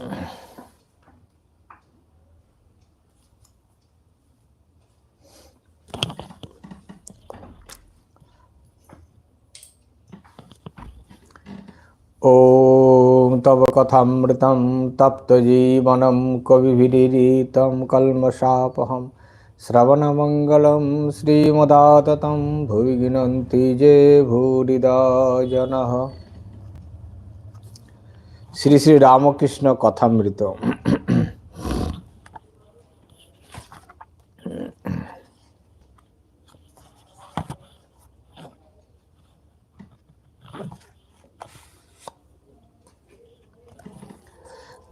ॐ तव कथामृतं तप्तजीवनं कविभिरीतं कल्मषापहं श्रवणमङ्गलं श्रीमदाततं भुवि गिनन्ति जे भूरिदा जनः শ্রী শ্রী রামকৃষ্ণ কথামৃত।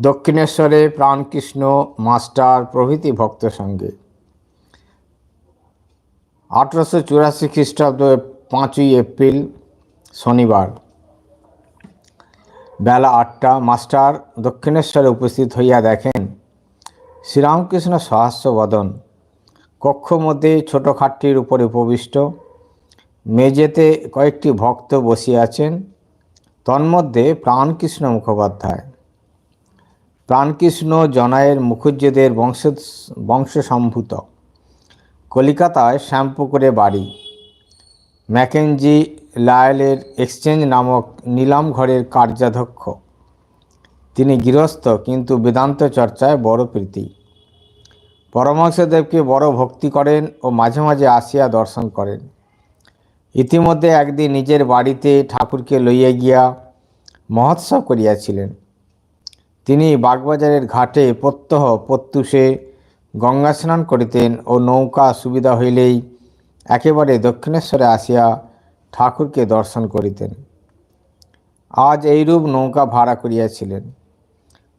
দক্ষিণেশ্বরে প্রাণকৃষ্ণ মাস্টার প্রভৃতি ভক্ত সঙ্গে। আঠারোশো চুরাশি খ্রিস্টাব্দ পাঁচই এপ্রিল, শনিবার। বেলা আটটা, মাস্টার দক্ষিণেশ্বরে উপস্থিত হইয়া দেখেন, শ্রীরামকৃষ্ণ সহাস্য বদন কক্ষ মধ্যে ছোট খাটটির উপরে উপবিষ্ট মেঝেতে কয়েকটি ভক্ত বসিয়াছেন তন্মধ্যে প্রাণকৃষ্ণ মুখোপাধ্যায়। প্রাণকৃষ্ণ জনায়ের মুখুজ্জেদের বংশ, বংশসম্ভূত। কলিকাতায় শ্যামপুকুরে বাড়ি। ম্যাকেঞ্জি লায়লের এক্সচেঞ্জ নামক নিলাম ঘরের কার্যাধ্যক্ষ। তিনি গৃহস্থ, কিন্তু বেদান্ত চর্চায় বড় প্রীতি। পরমহংসদেবকে বড় ভক্তি করেন ও মাঝে মাঝে আসিয়া দর্শন করেন। ইতিমধ্যে একদিন নিজের বাড়িতে ঠাকুরকে লইয়া গিয়া মহোৎসব করিয়াছিলেন। তিনি বাগবাজারের ঘাটে প্রত্যহ প্রত্যুষে গঙ্গা স্নান করিতেন ও নৌকা সুবিধা হইলেই একেবারে দক্ষিণেশ্বরে আসিয়া ঠাকুরকে দর্শন করিতেন। আজ এইরূপ নৌকা ভাড়া করিয়াছিলেন।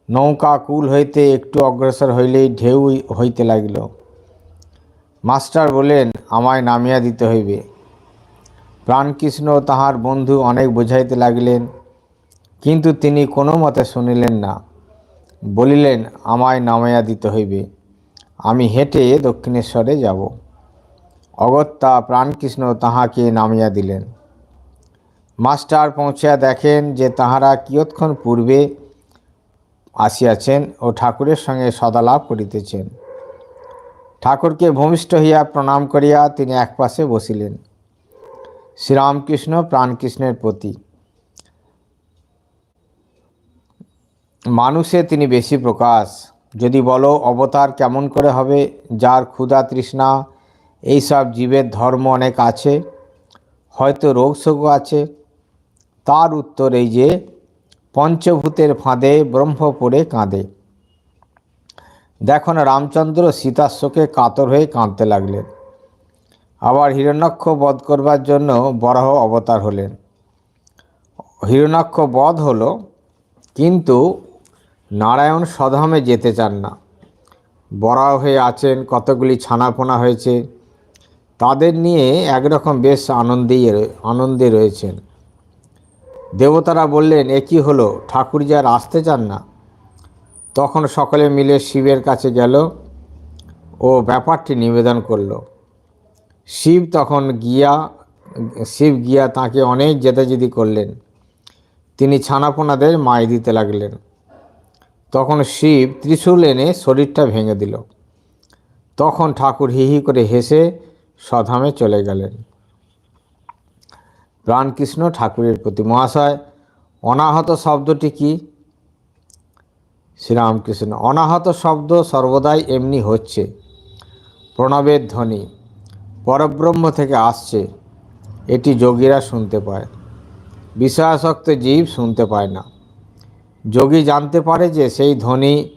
নৌকা কুল হইতে একটু অগ্রসর হইলেই ঢেউ হইতে লাগিল। মাস্টার বলেন আমায় নামিয়া দিতে হইবে। প্রাণকৃষ্ণ তাহার বন্ধু অনেক বোঝাইতে লাগিলেন, কিন্তু তিনি কোনো মতে শুনিলেন না। বলিলেন, আমায় নামাইয়া দিতে হইবে। আমি হেঁটে দক্ষিণেশ্বরে যাব। অগত্যা প্রাণকৃষ্ণ তাহাকে নামিয়া দিলেন। মাস্টার পৌঁছিয়া দেখেন যে তাহারা কিয়ৎক্ষণ পূর্বে আসিয়াছেন ও ঠাকুরের সঙ্গে সদালাপ করিতেছেন। ঠাকুরকে ভূমিষ্ঠ হইয়া প্রণাম করিয়া তিনি একপাশে বসিলেন। শ্রীরামকৃষ্ণ প্রাণকৃষ্ণের প্রতি। মানুষে তিনি বেশি প্রকাশ। যদি বলো অবতার কেমন করে হবে, যার ক্ষুধা তৃষ্ণা এইসব জীবের ধর্ম অনেক আছে, হয়তো রোগ শোকও আছে। তার উত্তর এই যে, পঞ্চভূতের ফাঁদে ব্রহ্ম পড়ে কাঁদে। দেখুন রামচন্দ্র সীতার শোকে কাতর হয়ে কাঁদতে লাগলেন। আবার হিরণ্যক্ষ বধ করবার জন্য বরাহ অবতার হলেন। হিরণ্যক্ষ বধ হলো, কিন্তু নারায়ণ সধামে যেতে চান না। বড়া হয়ে আছেন কতগুলি ছানাপোনা হয়েছে। তাদের নিয়ে একরকম বেশ আনন্দেই আনন্দে রয়েছেন। দেবতারা বললেন, এ কী হলো? ঠাকুর আর আসতে চান না? তখন সকলে মিলে শিবের কাছে গেল ও ব্যাপারটি নিবেদন করল। শিব তখন গিয়া, শিব গিয়া তাকে অনেক জেদাজেদি করলেন। তিনি ছানাপোনাদের মায় দিতে লাগলেন। তখন শিব ত্রিশূল এনে শরীরটা ভেঙে দিল। তখন ঠাকুর হি হি করে হেসে স্বধামে চলে গেলেন। প্রাণকৃষ্ণ ঠাকুরের প্রতি মহাশয়, অনাহত শব্দটি কি? শ্রীরামকৃষ্ণ, অনাহত শব্দ সর্বদাই এমনি হচ্ছে। প্রণবের ধ্বনি, পরব্রহ্ম থেকে আসছে। এটি যোগীরা শুনতে পায়। বিষয়াসক্ত জীব শুনতে পায় না। যোগী জানতে পারে যে সেই ধ্বনি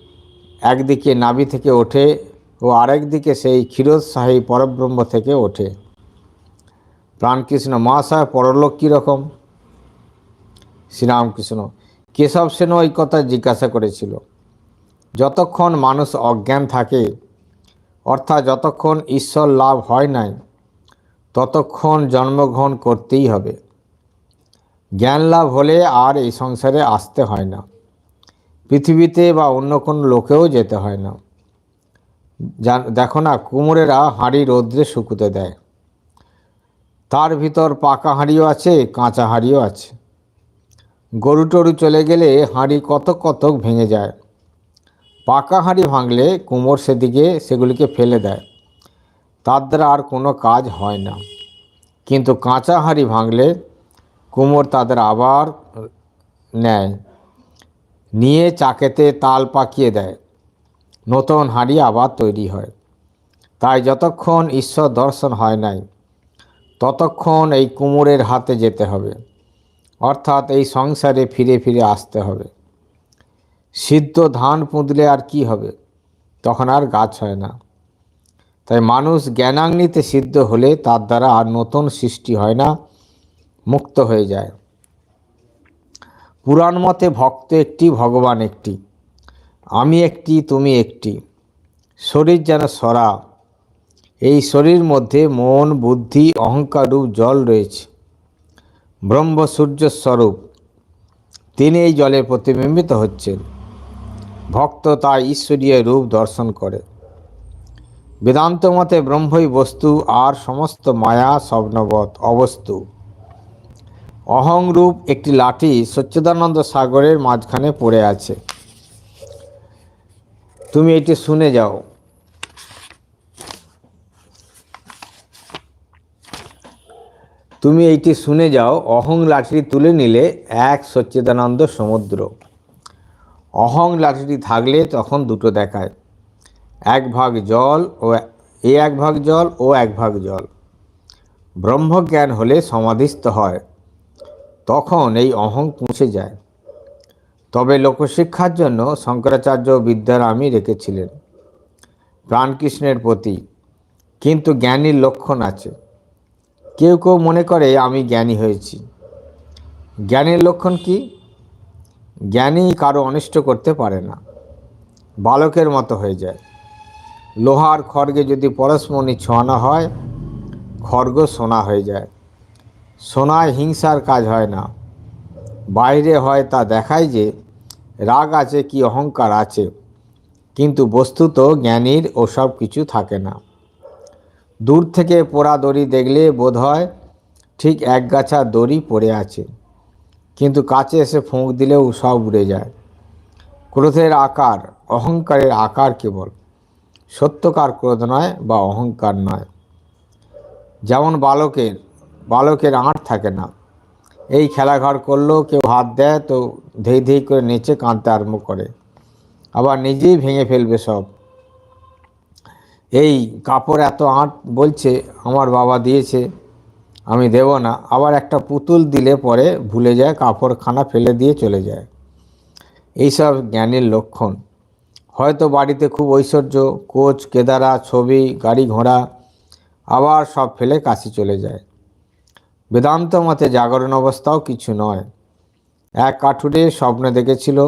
একদিকে নাভি থেকে ওঠে ও আরেক দিকে সেই ক্ষীরোৎসাহী পরব্রহ্ম থেকে ওঠে। প্রাণকৃষ্ণ মহাশয়, পরলোক কীরকম শ্রীরামকৃষ্ণ, কেশব সেন ওই কথা জিজ্ঞাসা করেছিল। যতক্ষণ মানুষ অজ্ঞান থাকে, অর্থাৎ যতক্ষণ ঈশ্বর লাভ হয় নাই, ততক্ষণ জন্মগ্রহণ করতেই হবে। জ্ঞান লাভ হলে আর এই সংসারে আসতে হয় না। পৃথিবীতে বা অন্য কোনো লোকেও যেতে হয় না। দেখো না, কুমোরেরা হাঁড়ি রৌদ্রে শুকুতে দেয়। তার ভিতর পাকা হাঁড়িও আছে, কাঁচা হাঁড়িও আছে। গরু টরু চলে গেলে হাঁড়ি কত কতক ভেঙে যায়। পাকা হাঁড়ি ভাঙলে কুমোর সেদিকে সেগুলিকে ফেলে দেয়। তার দ্বারা আর কোনো কাজ হয় না। কিন্তু কাঁচা হাঁড়ি ভাঙলে কুমোর তাদের আবার নেয়। নিয়ে চাকেতে তাল পাকিয়ে দেয়। নতুন হাঁড়ি আবার তৈরি হয়। তাই যতক্ষণ ঈশ্বর দর্শন হয় নাই, ততক্ষণ এই কুমোরের হাতে যেতে হবে। অর্থাৎ এই সংসারে ফিরে ফিরে আসতে হবে। সিদ্ধ ধান পুঁতলে আর কি হবে? তখন আর গাছ হয় না। তাই মানুষ জ্ঞানাগ্নিতে সিদ্ধ হলে তার দ্বারা আর নতুন সৃষ্টি হয় না, মুক্ত হয়ে যায়। পুরাণ মতে ভক্ত একটি, ভগবান একটি। আমি একটি, তুমি একটি। শরীর যেন সরা। এই শরীর মধ্যে মন, বুদ্ধি, অহংকার রূপ, জল রয়েছে। ব্রহ্ম, সূর্য, স্বরূপ। তিনি এই জলে প্রতিবিম্বিত হচ্ছেন। ভক্ত তাই ঈশ্বরীয় রূপ দর্শন করে। বেদান্ত মতে ব্রহ্মই বস্তু, আর সমস্ত মায়া স্বপ্নবৎ অবস্তু। অহংরূপ একটি লাঠি সচ্চিদানন্দ সাগরের মাঝখানে পড়ে আছে। তুমি এটি শুনে যাও। তুমি এইটি শুনে যাও, অহং লাঠিটি তুলে নিলে এক সচ্চিদানন্দ সমুদ্র। অহং লাঠিটি থাকলে তখন দুটো দেখায়, এক ভাগ জল ও এ এক ভাগ জল ও এক ভাগ জল। ব্রহ্মজ্ঞান হলে সমাধিস্থ হয়, তখন এই অহং পৌঁছে যায়। তবে লোকশিক্ষার জন্য শঙ্করাচার্য বিদ্যারামী রেখেছিলেন, প্রাণকৃষ্ণের প্রতি। কিন্তু জ্ঞানীর লক্ষণ আছে। কেউ কেউ মনে করে আমি জ্ঞানী হয়েছি। জ্ঞানের লক্ষণ কি? জ্ঞানী কারও অনিষ্ট করতে পারে না। বালকের মতো হয়ে যায়। লোহার খড়গে যদি পরশমণি ছোঁয়ানো হয়, খড়গ সোনা হয়ে যায়। সোনায় হিংসার কাজ হয় না। বাইরে হয় তা দেখায় যে রাগ আছে কি অহংকার আছে, কিন্তু বস্তুত জ্ঞানীর ওসব কিছু থাকে না। দূর থেকে পোড়া দড়ি দেখলে বোধ হয় ঠিক এক গাছা দড়ি পড়ে আছে, কিন্তু কাছে এসে ফোঁক দিলেও সব উড়ে যায়। ক্রোধের আকার, অহংকারের আকার কেবল, সত্যকার ক্রোধ নয় বা অহংকার নয়। যেমন বালকের বালকের আঁট থাকে না এই খেলাঘর করলেও কেউ হাত দেয়, তো ধেই ধেই করে নেচে কাঁদতে আরম্ভ করে। আবার নিজেই ভেঙে ফেলবে সব। এই কাপড় এত আঁট বলছে, আমার বাবা দিয়েছে, আমি দেব না। আবার একটা পুতুল দিলে পরে ভুলে যায়, কাপড়খানা ফেলে দিয়ে চলে যায়। এইসব জ্ঞানের লক্ষণ। হয়তো বাড়িতে খুব ঐশ্বর্য, কোচ, কেদারা, ছবি, গাড়ি ঘোড়া, আবার সব ফেলে কাশি চলে যায়। বেদান্ত মতে জাগরণ অবস্থাও কিছু নয়। এক কাঠুরে স্বপ্নে দেখেছিল,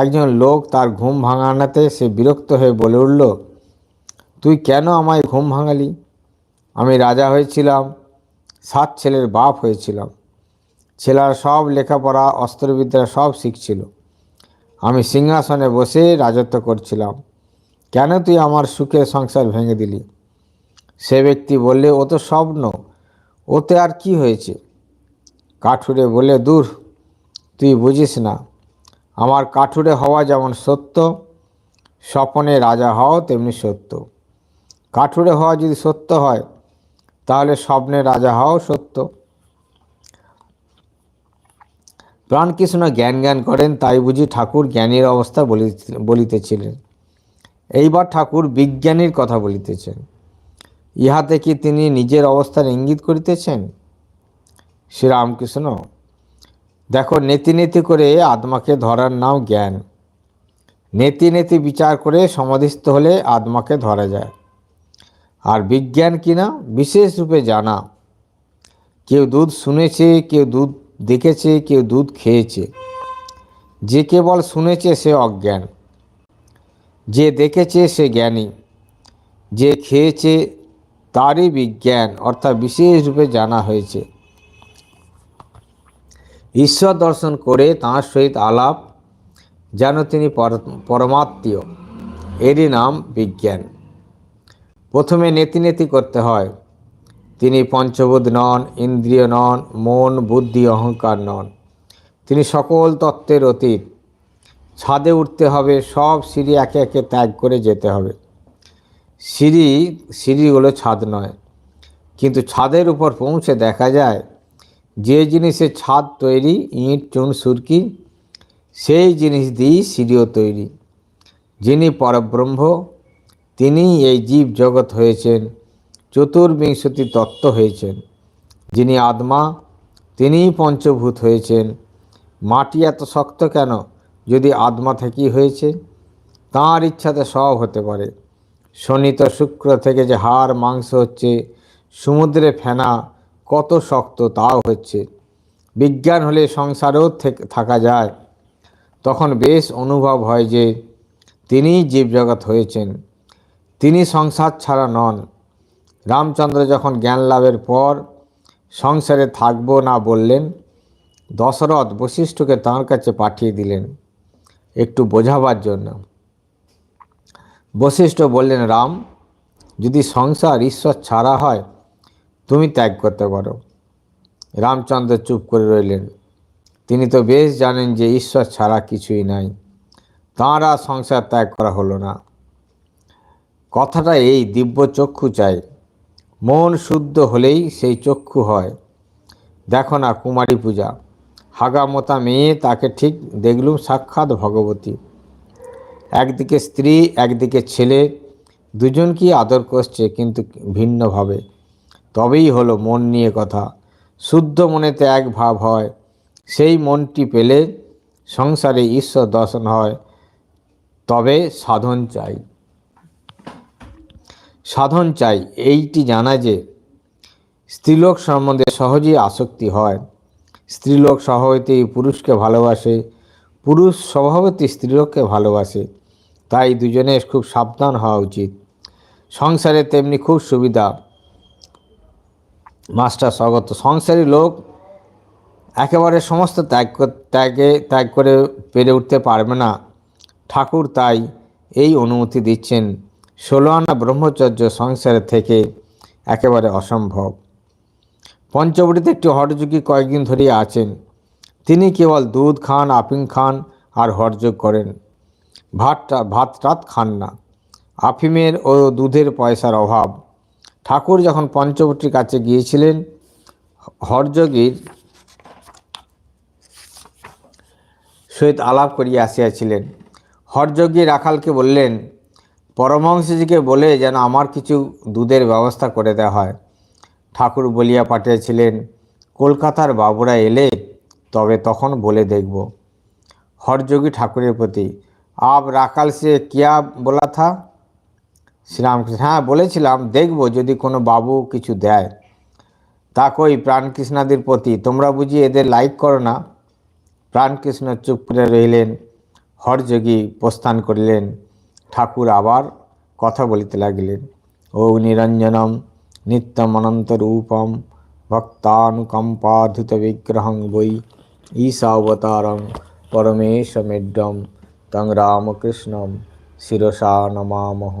একজন লোক তার ঘুম ভাঙানাতে সে বিরক্ত হয়ে বলে উঠল, তুই কেন আমায় ঘুম ভাঙালি? আমি রাজা হয়েছিলাম, সাত ছেলের বাপ হয়েছিলাম। ছেলেরা সব লেখাপড়া, অস্ত্রবিদ্যা সব শিখছিল। আমি সিংহাসনে বসে রাজত্ব করছিলাম। কেন তুই আমার সুখের সংসার ভেঙে দিলি? সে ব্যক্তি বললে, ও তো স্বপ্ন ওতে আর কি হয়েছে? কাঠুরে বলে, দূর, তুই বুঝিস না। আমার কাঠুরে হওয়া যেমন সত্য, স্বপনে রাজা হও তেমনি সত্য। কাঠুরে হওয়া যদি সত্য হয়, তাহলে স্বপ্নে রাজা হওয়াও সত্য। প্রাণকৃষ্ণ জ্ঞান জ্ঞান করেন, তাই বুঝি ঠাকুর জ্ঞানীর অবস্থা বলিতেছিলেন। এইবার ঠাকুর বিজ্ঞানীর কথা বলিতেছেন। ইহাতে কি তিনি নিজের অবস্থার ইঙ্গিত করিতেছেন? শ্রীরামকৃষ্ণ, দেখো নেতি নেতি করে আত্মাকে ধরার নাম জ্ঞান। নেতি নেতি বিচার করে সমাধিস্থ হলে আত্মাকে ধরা যায়। আর বিজ্ঞান কিনা বিশেষ রূপে জানা। কেউ দুধ শুনেছে, কেউ দুধ দেখেছে, কেউ দুধ খেয়েছে। যে কেবল শুনেছে সে অজ্ঞান। যে দেখেছে সে জ্ঞানী। যে খেয়েছে তারই বিজ্ঞান, অর্থাৎ বিশেষ রূপে জানা হয়েছে। ঈশ্বর দর্শন করে তাঁর সহিত আলাপ, যেন তিনি পরমাত্মীয়। এরই নাম বিজ্ঞান। প্রথমে নেতি নেতি করতে হয়। তিনি পঞ্চবোধ নন, ইন্দ্রিয় নন, মন, বুদ্ধি, অহংকার নন। তিনি সকল তত্ত্বের অতীত। ছাদে উঠতে হবে, সব সিঁড়ি একে একে ত্যাগ করে যেতে হবে। সিঁড়ি, সিঁড়িগুলো ছাদ নয়। কিন্তু ছাদের উপর পৌঁছে দেখা যায়, যে জিনিসের ছাদ তৈরি, ইঁট, চুন, সুরকি, সেই জিনিস দিয়েই সিঁড়িও তৈরি। যিনি পরব্রহ্ম তিনি এই জীব জগৎ হয়েছেন, চতুর্বিংশতি তত্ত্ব হয়েছেন। যিনি আত্মা, তিনিই পঞ্চভূত হয়েছেন। মাটি এত শক্ত কেন? যদি আত্মা থেকেই হয়েছে, তাঁর ইচ্ছাতে সব হতে পারে। শনিত শুক্র থেকে যে হাড়, মাংস হচ্ছে, সমুদ্রে ফেনা কত শক্ত তাও হচ্ছে। বিজ্ঞান হলে সংসারেও থেকে- যায়। তখন বেশ অনুভব হয় যে তিনিই জীবজগৎ হয়েছেন। তিনি সংসার ছাড়া নন। রামচন্দ্র যখন জ্ঞান লাভের পর সংসারে থাকব না বললেন, দশরথ বশিষ্ঠকে তাঁর কাছে পাঠিয়ে দিলেন একটু বোঝাবার জন্য। বশিষ্ঠ বললেন, রাম, যদি সংসার ঈশ্বর ছাড়া হয়, তুমি ত্যাগ করতে পারো। রামচন্দ্র চুপ করে রইলেন। তিনি তো বেশ জানেন যে ঈশ্বর ছাড়া কিছুই নাই। তাঁরা সংসার ত্যাগ করা হলো না। কথাটা এই দিব্য চক্ষু চাই। মন শুদ্ধ হলেই সেই চক্ষু হয়। দেখো না কুমারী পূজা, হাগামতা মেয়ে তাকে ঠিক দেখলুম সাক্ষাৎ ভগবতী। একদিকে স্ত্রী, একদিকে ছেলে। দুজনকেই আদর করছে কিন্তু ভিন্নভাবে তবেই হলো মন নিয়ে কথা। শুদ্ধ মনেতে এক ভাব হয়। সেই মনটি পেলে সংসারে ঈশ্বর দর্শন হয়। তবে সাধন চাই। সাধন চাই, এইটি জানা যে স্ত্রীলোক সম্বন্ধে সহজেই আসক্তি হয়। স্ত্রীলোক স্বভাবতেই পুরুষকে ভালোবাসে। পুরুষ স্বভাবতই স্ত্রীলোককে ভালোবাসে। তাই দুজনের খুব সাবধান হওয়া উচিত। সংসারে তেমনি খুব সুবিধা। মাস্টার স্বগত। সংসারী লোক একেবারে সমস্ত ত্যাগ ত্যাগে, ত্যাগ করে পেরে উঠতে পারবে না। ঠাকুর তাই এই অনুমতি দিচ্ছেন। ষোলো আনা ব্রহ্মচর্য সংসারে থেকে একেবারে অসম্ভব। পঞ্চবটিতে একটি হঠযোগী কয়েকদিন ধরেই আছেন। তিনি কেবল দুধ খান, আপিং খান আর হঠযোগ করেন। ভাতটা, ভাত টাত খান না। আফিমের ও দুধের পয়সার অভাব। ঠাকুর যখন পঞ্চবটির কাছে গিয়েছিলেন, হরযোগীর সহিত আলাপ করিয়া আসিয়াছিলেন। হরযোগী রাখালকে বললেন, পরমহংসজিকে বলে যেন আমার কিছু দুধের ব্যবস্থা করে দেওয়া হয়। ঠাকুর বলিয়া পাঠিয়েছিলেন, কলকাতার বাবুরা এলে তবে তখন বলে দেখব। হরযোগী ঠাকুরের প্রতি আপ রাখাল সে কিয়া বলা থা শ্রীরামকৃষ্ণ হ্যাঁ বলেছিলাম দেখব যদি কোনো বাবু কিছু দেয়। তা কই, প্রাণকৃষ্ণাদির প্রতি, তোমরা বুঝি এদের লাইক করো না? প্রাণকৃষ্ণ চুপ করে রইলেন, হরযোগী প্রস্থান করিলেন, ঠাকুর আবার কথা বলিতে লাগিলেন। ও নিরঞ্জনম নিত্যমনন্তরূপম ভক্তানুকম্পাধুত বিগ্রহং বৈ, ঈশাবতারং পরমেশমেড্যম তং রামকৃষ্ণম শিরসা নমামহ